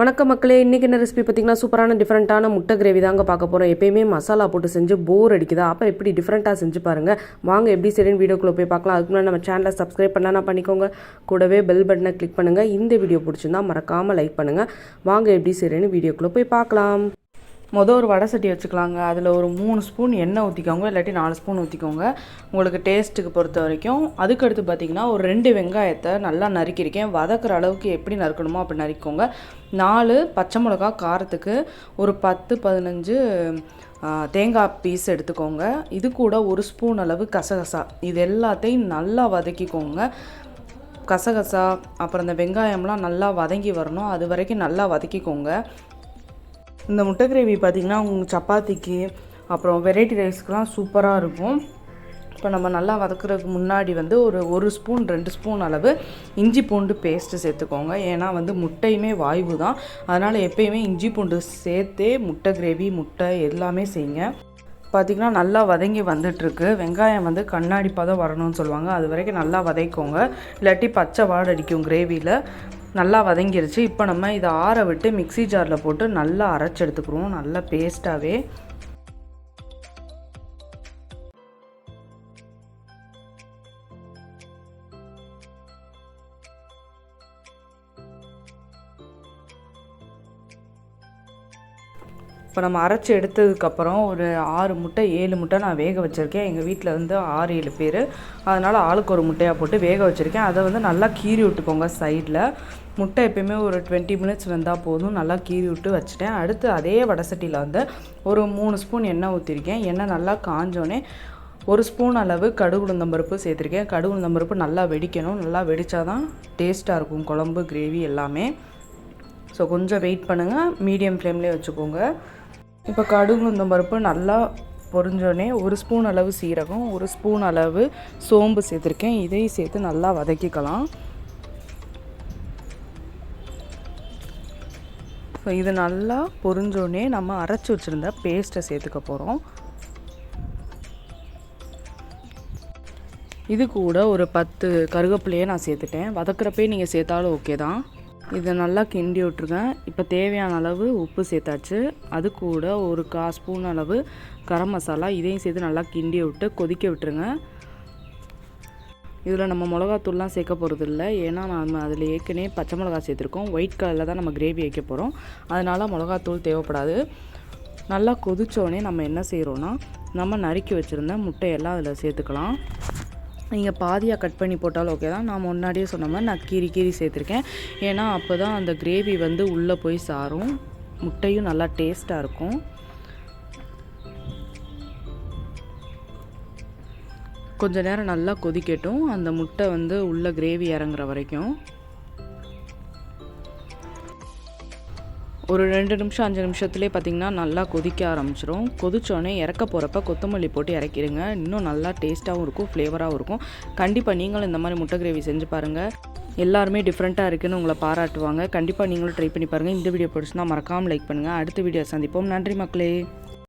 வணக்கம் மக்களே இன்றைக்கி என்ன ரெசிபி பார்த்தீங்கன்னா சூப்பரான டிஃப்ரெண்ட்டான முட்டை கிரேவி தாங்க பார்க்க போகிறோம் எப்பயுமே மசாலா போட்டு செஞ்சு போர் அடிக்குதா? அப்போ எப்படி டிஃப்ரெண்ட்டாக செஞ்சு பாருங்கள் வாங்க எப்படி சரின்னு வீடியோக்குள்ளே போய் பார்க்கலாம். அதுக்கு முன்னாடி நம்ம சேனலை சப்ஸ்கிரைப் பண்ணலாம் பண்ணிக்கோங்க. கூடவே பெல் பட்டனை கிளிக் பண்ணுங்கள் இந்த வீடியோ பிடிச்சிருந்தா மறக்காமல் லைக் பண்ணுங்கள் வாங்க எப்படி சரின்னு வீடியோக்குள்ளே போய் பார்க்கலாம். மொதல் ஒரு வடை சட்டி வச்சுக்கலாங்க. அதில் ஒரு மூணு ஸ்பூன் எண்ணெய் ஊற்றிக்கோங்க இல்லாட்டி நாலு ஸ்பூன் ஊற்றிக்கோங்க உங்களுக்கு டேஸ்ட்டுக்கு பொறுத்த வரைக்கும். அதுக்கடுத்து பார்த்தீங்கன்னா ஒரு ரெண்டு வெங்காயத்தை நல்லா நறுக்கியிருக்கேன். வதக்குற அளவுக்கு எப்படி நறுக்கணுமோ அப்படி நறுக்கிக்கோங்க. நாலு பச்சை மிளகா காரத்துக்கு ஒரு பத்து பதினஞ்சு தேங்காய் பீஸ் எடுத்துக்கோங்க. இது கூட ஒரு ஸ்பூன் அளவு கசகசா. இது எல்லாத்தையும் நல்லா வதக்கிக்கோங்க. கசகசா அப்புறம் இந்த வெங்காயம்லாம் நல்லா வதங்கி வரணும். அது வரைக்கும் நல்லா வதக்கிக்கோங்க. இந்த முட்டை கிரேவி பார்த்திங்கன்னா உங்களுக்கு சப்பாத்திக்கு அப்புறம் வெரைட்டி ரைஸ்க்கெலாம் சூப்பராக இருக்கும். இப்போ நம்ம நல்லா வதக்குறதுக்கு முன்னாடி வந்து ஒரு ஒரு ஸ்பூன் ரெண்டு ஸ்பூன் அளவு இஞ்சி பூண்டு பேஸ்ட்டு சேர்த்துக்கோங்க. ஏன்னா வந்து முட்டையுமே வாய்வு தான். அதனால் எப்பயுமே இஞ்சி பூண்டு சேர்த்தே முட்டை கிரேவி முட்டை எல்லாமே செய்யுங்க. பார்த்திங்கன்னா நல்லா வதங்கி வந்துட்டுருக்கு. வெங்காயம் வந்து கண்ணாடி பதம் வரணும்னு சொல்லுவாங்க. அது வரைக்கும் நல்லா வதக்கிக்கோங்க. இல்லாட்டி பச்சை வாடை அடிக்கும் கிரேவியில். நல்லா வதங்கிருச்சு. இப்போ நம்ம இதை ஆற விட்டு மிக்ஸி ஜாரில் போட்டு நல்லா அரைச்சி எடுத்துக்கிறோம் நல்லா பேஸ்ட்டாகவே இப்போ நம்ம அரைச்சி எடுத்ததுக்கப்புறம் ஒரு ஆறு முட்டை ஏழு முட்டை நான் வேக வச்சுருக்கேன். எங்கள் வீட்டில் வந்து ஆறு ஏழு பேர். அதனால் ஆளுக்கு ஒரு முட்டையாக போட்டு வேக வச்சுருக்கேன். அதை வந்து நல்லா கீறி விட்டுக்கோங்க சைடில் முட்டை எப்பயுமே ஒரு டுவெண்ட்டி மினிட்ஸ் வந்தால் போதும். நல்லா கீறி விட்டு வச்சுட்டேன். அடுத்து அதே வடசட்டியில் வந்து ஒரு மூணு ஸ்பூன் எண்ணெய் ஊற்றிருக்கேன் எண்ணெய் நல்லா காஞ்சோடனே ஒரு ஸ்பூன் அளவு கடுகு உளுந்தம்பருப்பு சேர்த்துருக்கேன். கடுகு உளுந்தம்பருப்பு நல்லா வெடிக்கணும். நல்லா வெடித்தா தான் டேஸ்ட்டாக இருக்கும். குழம்பு கிரேவி எல்லாமே. ஸோ கொஞ்சம் வெயிட் பண்ணுங்கள் மீடியம் ஃப்ளேம்லேயே வச்சுக்கோங்க. இப்போ கடுகு இந்த பருப்பு நல்லா பொரிஞ்சோடனே ஒரு ஸ்பூன் அளவு சீரகம் ஒரு ஸ்பூன் அளவு சோம்பு சேர்த்துருக்கேன். இதையும் சேர்த்து நல்லா வதக்கிக்கலாம். ஸோ இது நல்லா பொரிஞ்சோடனே நம்ம அரைச்சி வச்சுருந்த பேஸ்ட்டை சேர்த்துக்க போகிறோம் இது கூட ஒரு பத்து கருகப்பிலையே நான் சேர்த்துட்டேன். வதக்குறப்பே நீங்கள் சேர்த்தாலும் ஓகே தான். இதை நல்லா கிண்டி விட்ருங்க இப்போ தேவையான அளவு உப்பு சேர்த்தாச்சு. அது கூட ஒரு கா ஸ்பூன் அளவு கரம் மசாலா இதையும் சேர்த்து நல்லா கிண்டி விட்டு கொதிக்க விட்டுருங்க. இதில் நம்ம மிளகாத்தூள்லாம் சேர்க்க போகிறது இல்லை. ஏன்னா நம்ம அதில் ஏற்கனவே பச்சை மிளகா சேர்த்துருக்கோம். ஒயிட் கலரில் தான் நம்ம கிரேவி வைக்க போகிறோம் அதனால் மிளகாத்தூள் தேவைப்படாது. நல்லா கொதித்தோடனே நம்ம என்ன செய்கிறோன்னா நம்ம நறுக்கி வச்சுருந்த முட்டையெல்லாம் அதில் சேர்த்துக்கலாம். நீங்கள் பாதியாக கட் பண்ணி போட்டாலும் ஓகே தான். நான் முன்னாடியே சொன்ன மாதிரி நான் கீரி கீரி சேர்த்துருக்கேன். ஏன்னா அப்போ தான் அந்த கிரேவி வந்து உள்ளே போய் சாரும். முட்டையும் நல்லா டேஸ்ட்டாக இருக்கும். கொஞ்ச நேரம் நல்லா கொதிக்கட்டும். அந்த முட்டை வந்து உள்ள கிரேவி இறங்குற வரைக்கும். ஒரு ரெண்டு நிமிஷம் அஞ்சு நிமிஷத்துலேயே பார்த்தீங்கன்னா நல்லா கொதிக்க ஆரம்பிச்சிடும் கொதிச்சோடனே இறக்க போகிறப்ப கொத்தமல்லி போட்டு இறக்கிடுங்க. இன்னும் நல்லா டேஸ்ட்டாகவும் இருக்கும் ஃப்ளேவராகவும் இருக்கும். கண்டிப்பாக நீங்களும் இந்த மாதிரி முட்டை கிரேவி செஞ்சு பாருங்கள் எல்லாருமே டிஃப்ரெண்ட்டாக இருக்குதுன்னு உங்களை பாராட்டுவாங்க. கண்டிப்பாக நீங்களும் ட்ரை பண்ணி பாருங்கள் இந்த வீடியோ பிடிச்சுன்னா மறக்காமல் லைக் பண்ணுங்கள் அடுத்த வீடியோ சந்திப்போம். நன்றி மக்களே.